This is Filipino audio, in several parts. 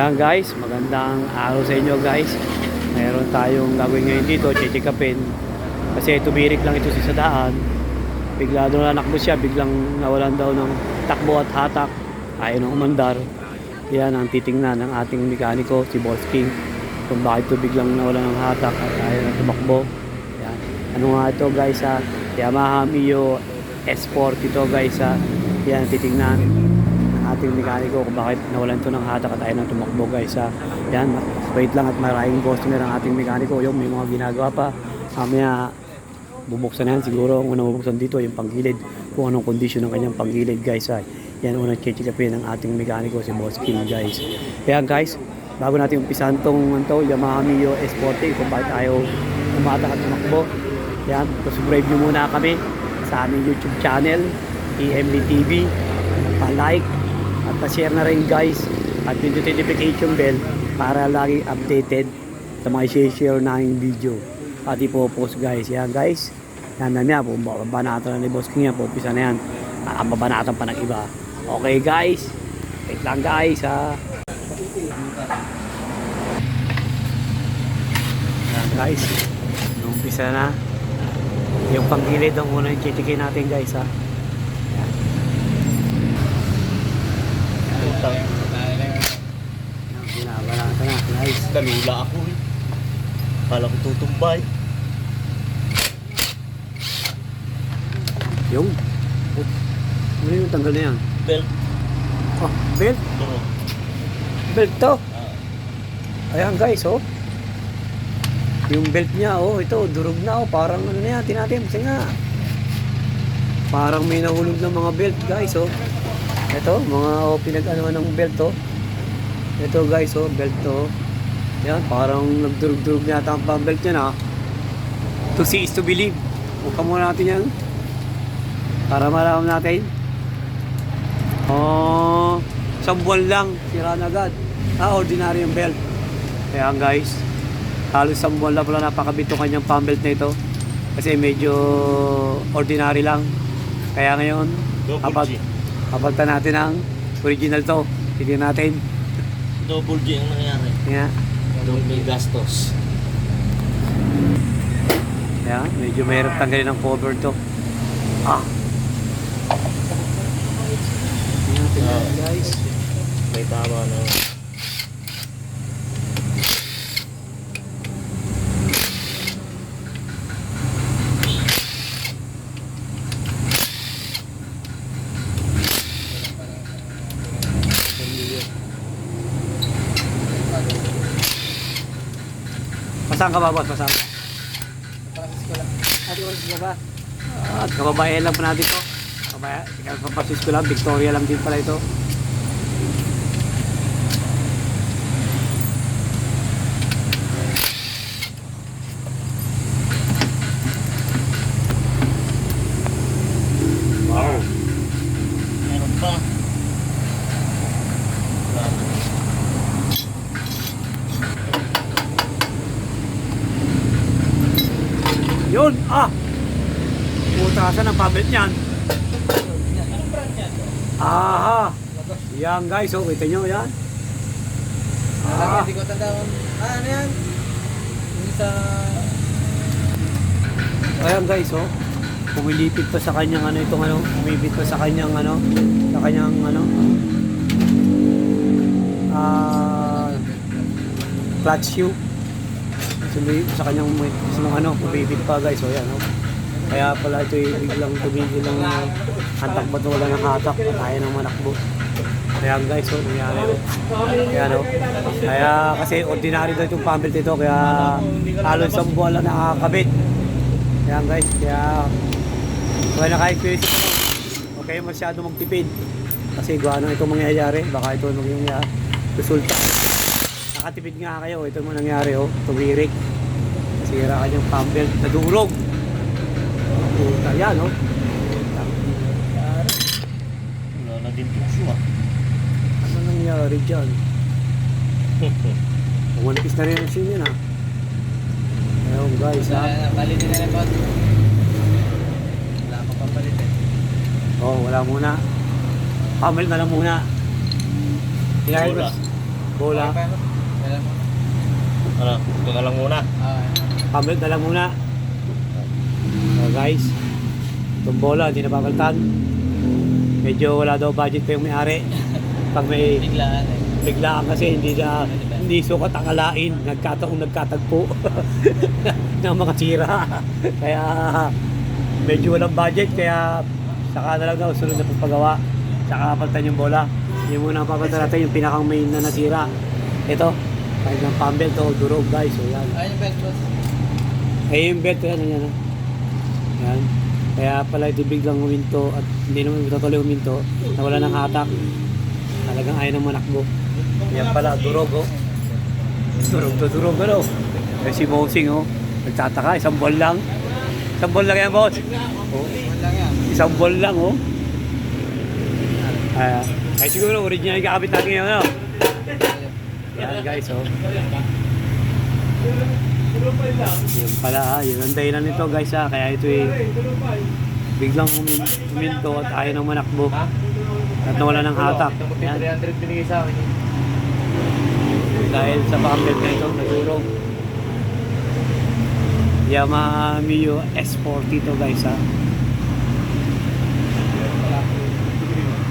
Yan guys, magandang araw sa inyo guys. Meron tayong gagawin ngayon dito, chichikapin. Kasi tumirik lang ito sa daan. Bigla doon nanakbo siya, biglang nawalan daw ng takbo at hatak. Ayaw ng umandar. Yan ang titingnan ng ating mekaniko, si Boss King. Kung bakit ito biglang nawalan ng hatak at ayaw na tumakbo. Yan. Ano nga ito guys ha? Yamaha Mio S40 ito guys ha. Yan, titingnan ng ating mekaniko kung bakit nawalan to ng hatak at ayaw na tumakbo guys ha. Yan, wait lang at maraming customer ang ating mekaniko. Yung may mga ginagawa pa. Mamaya bubuksan na yan siguro ang unang bubuksan dito yung panggilid kung anong kondisyon ng kanyang panggilid guys ay yan unang chichikapin ng ating mekaniko si Boss King guys kaya guys bago natin umpisahan tong to, Yamaha Mio S40 kung bakit ayaw umatak at tumakbo yan subscribe nyo muna kami sa aming YouTube channel EMB TV pa-like at pa-share na rin guys at pindutin notification bell para lagi updated sa mga share namin video. Pati po post guys. Yan guys. Yan na niya babanatan na ni Boss King yan. Pupisa na yan. Babanatan pa ng iba. Okay guys. Wait lang guys ha. Yan guys. Umpisa na yung panggilid ang unang chichikin natin guys ha yan Yan, binabanatan na guys Dalula ako eh. Kala ko tutumbay. yung ano yung tanggal na yan Belt. oh belt Ito. belt to Ah, Ayan guys, oh. Yung belt niya, oh, ito, durog na, oh. Parang ano na yan, tinatin, kasi nga. Parang may nahulog ng mga belt, guys, oh. Ito, mga oh, pinag-ano ng belt, oh. Ito, guys, oh, belt, oh. Yan, parang nagdurog-durog na yata ang pang belt niya, na. To see is to believe. Buka muna natin yan. Para malaman natin. Oh, isang buwan lang, sira na agad. Ah, ordinary yung belt. Kaya guys, halos isang buwan lang pala napakabit yung kanyang pump belt na ito. Kasi medyo ordinary lang. Kaya ngayon, Double abag, G. abagtan natin ang original to. Titignan natin. Double G ang nangyari. Kaya, Double gastos. kaya medyo mahirap tanggalin ang cover to. Ah. Tingnan natin Ah. guys. May tama na. Pasang ka ba, boss? Pasang ka? Ate, oras ka ba? At kababayan lang po natin to. Kabaya, kapapasis ko lang, Victoria lang din pala ito. Wow. Meron pa. Wala na. Yun! Ah! Putasan ang pabit niyan. Aha! Yan guys, oh, kita nyo yan. Ah, Hindi ko tandaan. Ah, ano yan? Yung sa... ayan guys, oh. Pumilipit pa sa kanyang ano itong ano, umibit pa sa kanyang ano, sa kanyang ano, ah, clutch shoe. Sumi sa kanyang sa mga ano, umibit pa guys, oh yan, oh. Kaya pala ito yung biglang tumigil ng hantak ba wala ng hatak at ayaw ng manakbo. Kaya guys, oh, nangyari oh. Kaya no. Kaya kasi ordinary daw itong pambelt ito kaya halos isang buwan lang nakakabit. Kaya guys, kaya kaya naka-experience ito. Kayo masyado magtipid. Kasi kung ano itong mangyayari, baka ito maging uh, resulta. Nakatipid nga kayo, ito mo nangyari oh, tumirik. Nasira kanyang pambelt, nadurog. Puta yan oh. Wala na din puso ah. Ano nangyari dyan? Pumalipis na rin ang scene yun ah. Ayun guys ha. Palitin na lang po. Wala pa papalit eh. Oh, wala muna. Pamil na lang muna. Wala. bola. Mo? Ano, ito na lang muna. Ah, Pambel na lang muna. Guys, itong bola, hindi napapalitan. Medyo wala daw budget pa yung may-ari. Pag may biglaan eh. biglaan kasi hindi na hindi sukat ang alain. Nagkataong nagkatagpo ng mga sira. kaya medyo walang budget kaya saka na lang daw sunod na pagpagawa. Saka palitan yung bola. Yung muna papalitan natin yung pinakang main na nasira. Ito, kahit ng pambel to, durog guys. So yan. Ayun yung belt boss. Ay, yung belt yan, yan. ah. Yan. Kaya pala ito biglang huminto at hindi naman totally huminto. Nawala ng hatak. Talagang ayaw ng manakbo. Yan pala, durog oh. Durog to durog ano. Eh si Bossing oh. Nagtataka, isang ball lang. Isang ball lang yan, boss. Oh, isang ball lang oh. Ah, ay siguro original yung kakabit natin ngayon ano. Yan guys oh. Yun pala ha, yun ang dahilan nito guys ha, kaya ito eh biglang umin uminto at ayaw ng manakbo at nawala ng hatak. Yan. 300 binigay sa akin. Dahil sa pambet na ito, nagurong. Yamaha Mio S40 to guys ha.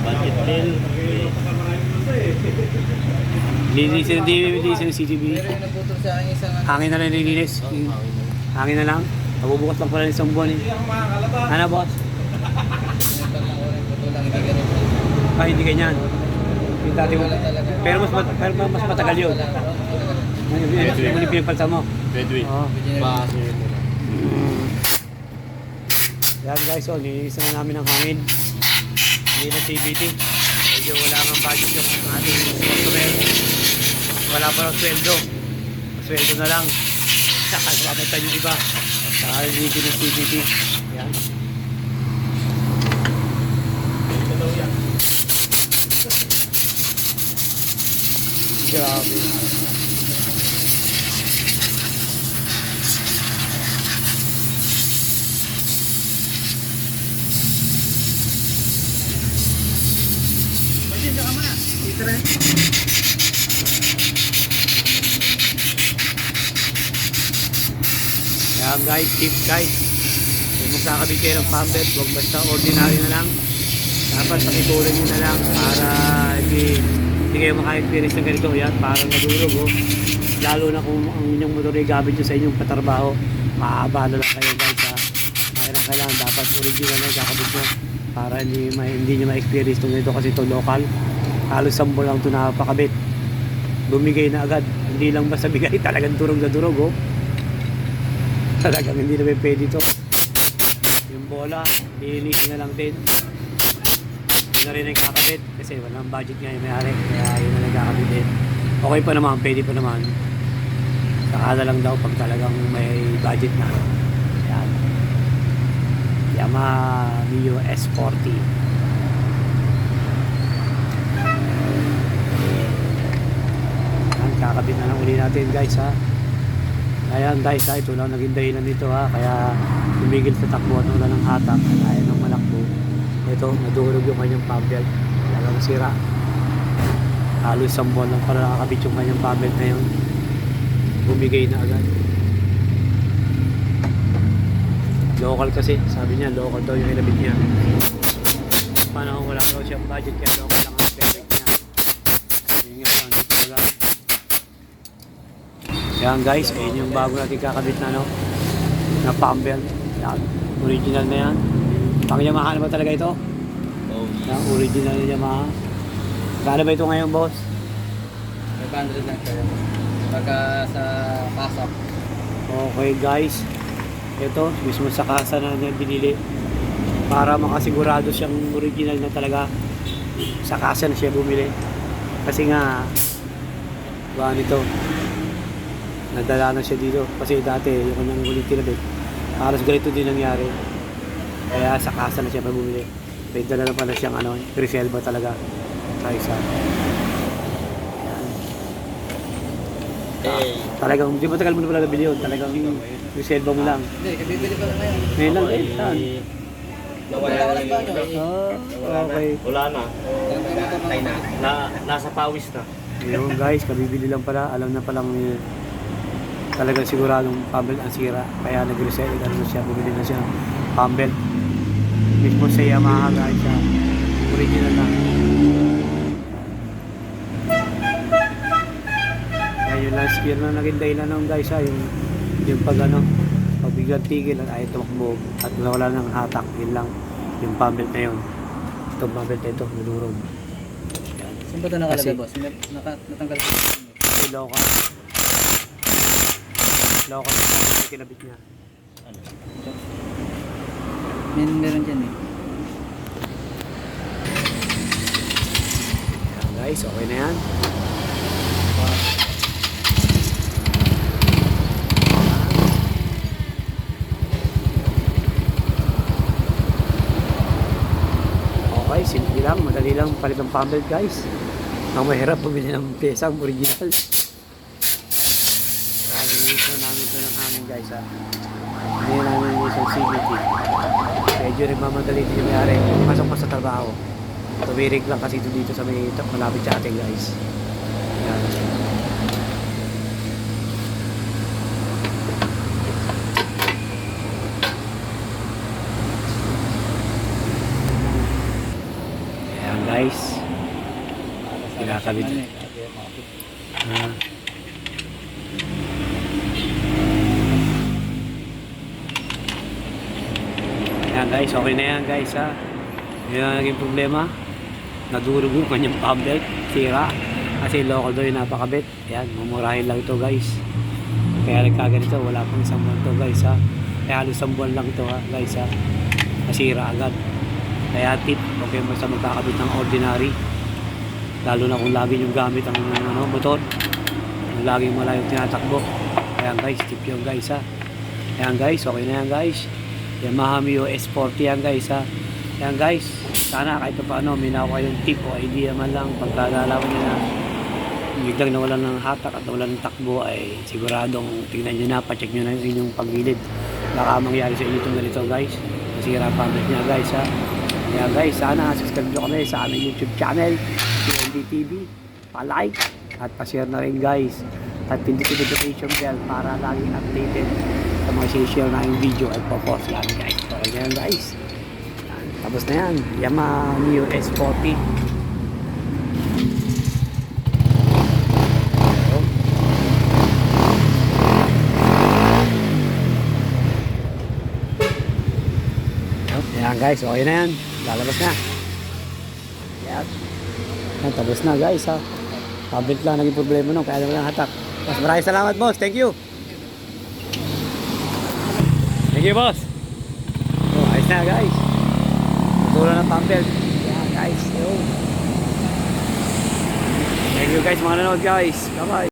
Budget deal. Linisin, hindi linisin ng CCTV. Pero yung naputol sa akin isang ano. Hangin na lang nilinis. Hangin na lang. Mabubukas lang pala ng isang buwan eh. Ano boss? Yung. Ah, hindi ganyan. Yung dati mo. Pero mas, mat- pero mas matagal yun. Ano yun? Yung yung pinagpalta mo. Bedouin. Oo. Original. Yan guys, oh, nilinis na namin ang hangin. Hindi na CBT. Medyo wala nga budget yung ating. Wala pa ng sweldo. Sweldo na lang. Saka papalitan yung iba. Saka hindi ng CBT. Yan. Grabe. Yan guys, tip guys. Kung magkakabit kayo ng pambet, huwag basta ordinary na lang. Dapat pakituloy nyo na lang para hindi, hindi kayo maka-experience ng ganito. Yan, parang nadurog oh. Lalo na kung ang inyong motor ay gamit nyo sa inyong patrabaho, maaabala lang kayo guys ha. Kailangan kailangan dapat original na kakabit nyo para hindi, ma, hindi nyo ma-experience itong ganito kasi ito local. Halos sambo lang ito napakabit. Bumigay na agad. Hindi lang basta bigay, talagang durog na durog oh. Talagang hindi na may pwede ito. Yung bola, linisin na lang din. Hindi na rin nagkakabit kasi walang budget nga yung may-ari. Kaya yun na nagkakabit din. Okay pa naman, pwede pa naman. Saka na lang daw pag talagang may budget na. Yan. Yamaha Mio S40. Yan, kakabit na lang uli natin guys ha. Ayan guys ha, ito lang naging dahilan nito ha. Kaya tumigil sa takbo at wala ng hatak. Ayaw ng malakbo. Ito, nadurog yung kanyang pambelt. Talagang sira. Halos isang buwan lang para nakakabit yung kanyang pambelt na yun. Bumigay na agad. Local kasi, sabi niya, local daw yung inabit niya. Paano kung wala daw siyang budget kaya local lang ang perfect niya. Yun nga, pangit talaga. Yan guys, ayun yung bago natin kakabit na no, na pump belt. Yan, original na yan. Pang Yamaha na ba talaga ito? Oh, Yan, original na Yamaha. Kano ba ito ngayon boss? 500 lang kayo. Pagka sa pasok. Okay guys, ito mismo sa kasa na niya binili para makasigurado siyang original na talaga sa kasa na siya bumili. Kasi nga, ba nito, nadala na siya dito. Kasi dati, yung kanyang huling tinabit, halos ganito din nangyari. Kaya sa kasa na siya pa bumili. May dala na pala siyang ano, reselva talaga. Sa isa. Eh, Talagang, di ba tagal mo na pala nabili yun? Talagang reselva mo lang. Hindi, kabibili pa lang ngayon. Ngayon lang eh, saan? nawala na Wala yung? Ah, okay. Wala na. Na, nasa pawis na. Yung guys, kabibili lang pala, alam na palang eh, talagang siguradong pambelt ang sira. Kaya nag-reset, ano na siya, bumili na siya ng pambelt. Mismo sa Yamaha guys, siya. Original na. Kaya yung last year na naging dahilan ng guys ha, yung, yung pag ano, pag biglang tigil at ayaw tumakbo at nawala ng hatak, yun lang yung pambelt na yun. Itong pambelt na ito, nadurog. Saan ba ito nakalagay, boss? Naka, natanggal ko. Kasi local. Local na yung kinabit niya. Ano? May meron dyan eh. Yan guys, okay na yan. Okay, simple lang, madali lang palit ng pambelt guys. Ang mahirap bumili ng pesang original. Nagigit na namin ito ng hangin guys ha. Yung isang CVT. Medyo rin mamadali din yung mayari. Pasok pa sa trabaho. Tumirik lang kasi ito dito sa may malapit sa atin guys. Yan. Ayan guys. Kinakabit. Ano eh, kaya makapit. Ah. Ayan guys, okay na yan guys ha. Yun ang naging problema. Nadurog yung kanyang belt, sira. Kasi local daw yung napakabit. Ayan, mumurahin lang ito guys. Kaya nagkaganito, wala pang isang buwan to guys ha. Kaya halos isang buwan lang ito ha guys ha. Nasira agad. Kaya tip, huwag kayo basta magkakabit ng ordinary. Lalo na kung lagi yung gamit ang ano, motor. Kung laging malayong tinatakbo. Ayan guys, tip yun guys ha. Ayan guys, okay na yan guys. Yamaha Mio S40 yan guys ha. Ayan guys, sana kahit pa paano nakuha kayong tip o idea man lang pagkagalaman nyo na biglang nawalan ng hatak at nawalan ng takbo ay siguradong tingnan nyo na, pacheck nyo na yung inyong paggilid. Baka mangyari sa inyo itong ganito guys. Masira pa niya guys ha. Kaya guys, sana subscribe nyo kami sa aming YouTube channel, PND TV. Pa-like at pa-share na rin guys. At pindutin yung notification bell para laging updated sa mga share na yung video at po-post yan guys. So, yan guys. Tapos na yan. Yamaha Mio S40. Ayun. Yan guys, okay na yan. Lalabas na. Yan. Yan, tapos na guys ha. Pabit lang naging problema nung kaya naman ang hatak. Mas maraming salamat boss. Thank you. Thank you boss. Oh, ayos na guys. Tutulo ng pambelt. Yan guys. Yo. Thank you guys mga nanood guys. Bye bye.